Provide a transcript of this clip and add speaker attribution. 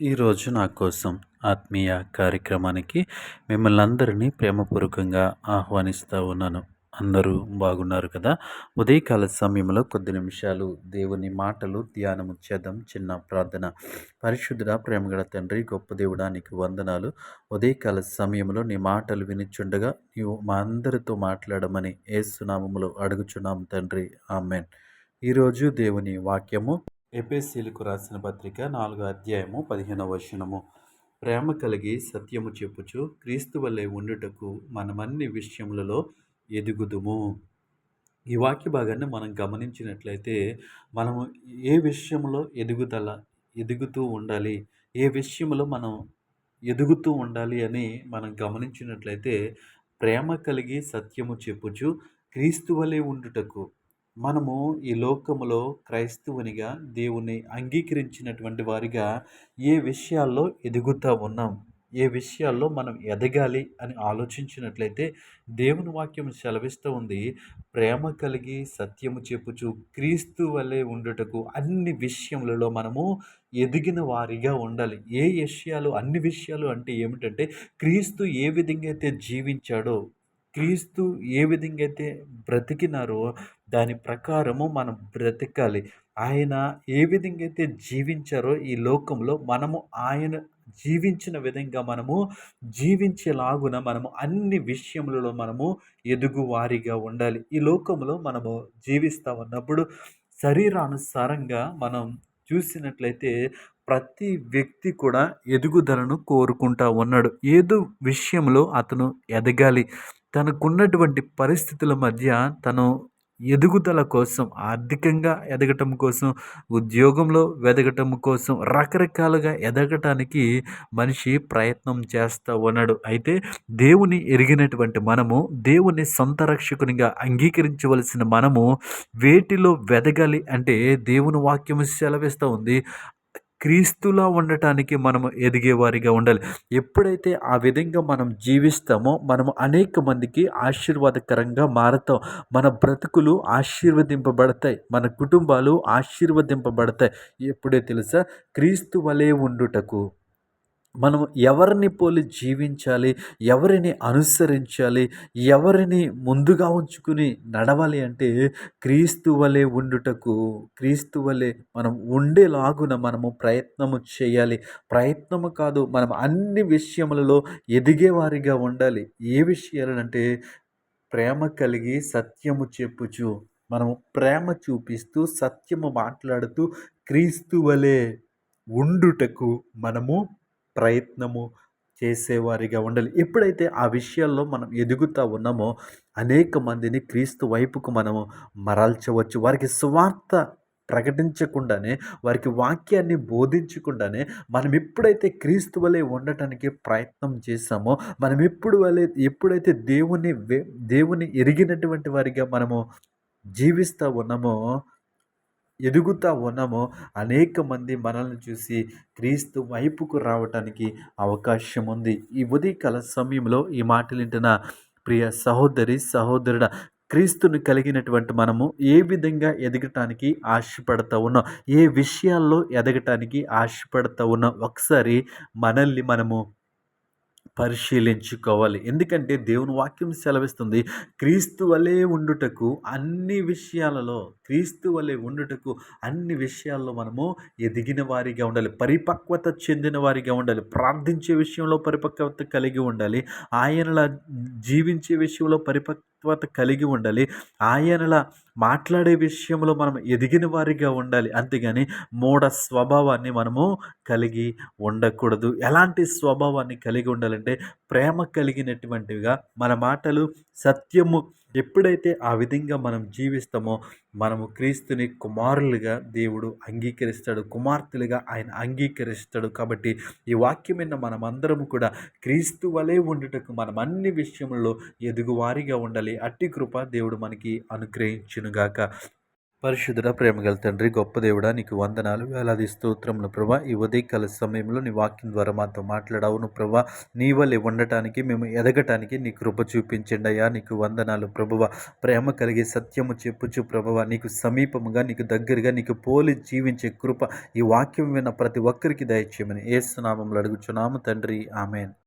Speaker 1: ఈరోజు నా కోసం ఆత్మీయ కార్యక్రమానికి మిమ్మల్ని అందరినీ ప్రేమపూర్వకంగా ఆహ్వానిస్తూ ఉన్నాను. అందరూ బాగున్నారు కదా? ఉదయకాల సమయంలో కొద్ది నిమిషాలు దేవుని మాటలు ధ్యానము చేద్దాం. చిన్న ప్రార్థన. పరిశుద్ధుడ ప్రేమగల తండ్రి గొప్ప దేవుడా నీకు వందనాలు. ఉదయకాల సమయంలో నీ మాటలు వినిచుండగా నీవు మా అందరితో మాట్లాడమని ఏసునామములో అడుగుచున్నాం తండ్రి. ఆమెన్. ఈరోజు దేవుని వాక్యము ఎపిఎస్సీలకు రాసిన పత్రిక నాలుగో అధ్యాయము పదిహేనవ వచనము. ప్రేమ కలిగి సత్యము చెప్పుచు క్రీస్తు వల్లే ఉండుటకు మనమన్ని విషయములలో ఎదుగుదుము. ఈ వాక్య భాగాన్ని మనం గమనించినట్లయితే మనము ఏ విషయంలో ఎదుగుదల ఎదుగుతూ ఉండాలి ఏ విషయంలో మనం ఎదుగుతూ ఉండాలి అని మనం గమనించినట్లయితే ప్రేమ కలిగి సత్యము చెప్పుచు క్రీస్తు వలె ఉండుటకు మనము ఈ లోకములో క్రైస్తవునిగా దేవుని అంగీకరించినటువంటి వారిగా ఏ విషయాల్లో ఎదుగుతూ ఉన్నాం? ఏ విషయాల్లో మనం ఎదగాలి అని ఆలోచించినట్లయితే దేవుని వాక్యం సెలవిస్తూ ఉంది ప్రేమ కలిగి సత్యము చెప్పుచు క్రీస్తు వలె ఉండుటకు అన్ని విషయములలో మనము ఎదిగిన వారిగా ఉండాలి. ఏ విషయాలు అన్ని విషయాలు అంటే ఏమిటంటే క్రీస్తు ఏ విధంగా అయితే జీవించాడో క్రీస్తు ఏ విధంగా అయితే బ్రతికినారో దాని ప్రకారము మనం బ్రతకాలి. ఆయన ఏ విధంగా అయితే జీవించారో ఈ లోకంలో మనము ఆయన జీవించిన విధంగా మనము జీవించేలాగున మనము అన్ని విషయములలో మనము ఎదుగువారిగా ఉండాలి. ఈ లోకంలో మనము జీవిస్తూ ఉన్నప్పుడు శరీరానుసారంగా మనం చూసినట్లయితే ప్రతి వ్యక్తి కూడా ఎదుగుదలను కోరుకుంటా ఉన్నాడు. ఏదో విషయంలో అతను ఎదగాలి. తనకున్నటువంటి పరిస్థితుల మధ్య తను ఎదుగుదల కోసం ఆర్థికంగా ఎదగటం కోసం ఉద్యోగంలో ఎదగటం కోసం రకరకాలుగా ఎదగటానికి మనిషి ప్రయత్నం చేస్తూ ఉన్నాడు. అయితే దేవుని ఎరిగినటువంటి మనము దేవుని సొంత రక్షకునిగా అంగీకరించవలసిన మనము వేటిలో వెదగాలి అంటే దేవుని వాక్యము సెలవిస్తూ ఉంది. క్రీస్తులా ఉండటానికి మనము ఎదిగేవారిగా ఉండాలి. ఎప్పుడైతే ఆ విధంగా మనం జీవిస్తామో మనం అనేక మందికి ఆశీర్వాదకరంగా మారతాం. మన బ్రతుకులు ఆశీర్వదింపబడతాయి. మన కుటుంబాలు ఆశీర్వదింపబడతాయి. ఎప్పుడే తెలుసా? క్రీస్తు వలె ఉండుటకు. మనం ఎవరిని పోలి జీవించాలి ఎవరిని అనుసరించాలి ఎవరిని ముందుగా ఉంచుకుని నడవాలి అంటే క్రీస్తు వలె ఉండుటకు క్రీస్తు వలె మనం ఉండేలాగున మనము ప్రయత్నము చేయాలి. ప్రయత్నము కాదు మనం అన్ని విషయములలో ఎదిగేవారిగా ఉండాలి. ఏ విషయాలంటే ప్రేమ కలిగి సత్యము చెప్పుచు మనము ప్రేమ చూపిస్తూ సత్యము మాట్లాడుతూ క్రీస్తు వలె ఉండుటకు మనము ప్రయత్నము చేసేవారిగా ఉండాలి. ఎప్పుడైతే ఆ విషయాల్లో మనం ఎదుగుతూ ఉన్నామో అనేక మందిని క్రీస్తు వైపుకు మనము మరల్చవచ్చు. వారికి స్వార్థ ప్రకటించకుండానే వారికి వాక్యాన్ని బోధించకుండానే మనం ఎప్పుడైతే క్రీస్తు వలె ఉండటానికి ప్రయత్నం చేశామో మనం ఎప్పుడు వలె ఎప్పుడైతే దేవుని దేవుని ఎరిగినటువంటి వారిగా మనము జీవిస్తూ ఉన్నామో ఎదుగుతా ఉన్నామో అనేక మంది మనల్ని చూసి క్రీస్తు వైపుకు రావటానికి అవకాశం ఉంది. ఈ ఉదయకాల సమయంలో ఈ మాటలు వింటున్న ప్రియ సహోదరి సహోదరుడ క్రీస్తుని కలిగినటువంటి మనము ఏ విధంగా ఎదగటానికి ఆశపడతా ఉన్నాం? ఏ విషయాల్లో ఎదగటానికి ఆశపడతా ఉన్నాం? ఒకసారి మనల్ని మనము పరిశీలించుకోవాలి. ఎందుకంటే దేవుని వాక్యం సెలవిస్తుంది క్రీస్తు వలె ఉండుటకు అన్ని విషయాలలో క్రీస్తు వలె ఉండుటకు అన్ని విషయాల్లో మనము ఎదిగిన వారిగా ఉండాలి. పరిపక్వత చెందిన వారిగా ఉండాలి. ప్రార్థించే విషయంలో పరిపక్వత కలిగి ఉండాలి. ఆయనలా జీవించే విషయంలో పరిపక్ మనస్తత్వత కలిగి ఉండాలి. ఆయనలా మాట్లాడే విషయంలో మనం ఎదిగిన వారిగా ఉండాలి. అంతేగాని మూఢ స్వభావాన్ని మనము కలిగి ఉండకూడదు. ఎలాంటి స్వభావాన్ని కలిగి ఉండాలంటే ప్రేమ కలిగినటువంటివిగా మన మాటలు సత్యము ఎప్పుడైతే ఆ విధంగా మనం జీవిస్తామో మనము క్రీస్తుని కుమారులుగా దేవుడు అంగీకరిస్తాడు కుమార్తెలుగా ఆయన అంగీకరిస్తాడు కాబట్టి ఈ వాక్యమైన మనమందరము కూడా క్రీస్తు వలె ఉండుటకు మనం అన్ని విషయంలో ఎదుగువారిగా ఉండాలి. అట్టి కృప దేవుడు మనకి అనుగ్రహించునుగాక. పరిశుద్ధుడ ప్రేమగల తండ్రి గొప్ప దేవుడా నీకు వందనాలు వేలాది స్తోత్రములు ప్రభా. ఈ ఉదయకాల సమయంలో నీ వాక్యం ద్వారా మాతో మాట్లాడవును ప్రభా. నీ వల్లే ఉండటానికి మేము ఎదగటానికి నీ కృప చూపించండి అయ్యా. నీకు వందనాలు ప్రభువ. ప్రేమ కలిగే సత్యము చెప్పుచు ప్రభువ. నీకు సమీపముగా నీకు దగ్గరగా నీకు పోలి జీవించే కృప ఈ వాక్యం విన్న ప్రతి ఒక్కరికి దయచేయమని ఏసునామంలో అడుగుచున్నాము తండ్రి. ఆమెన్.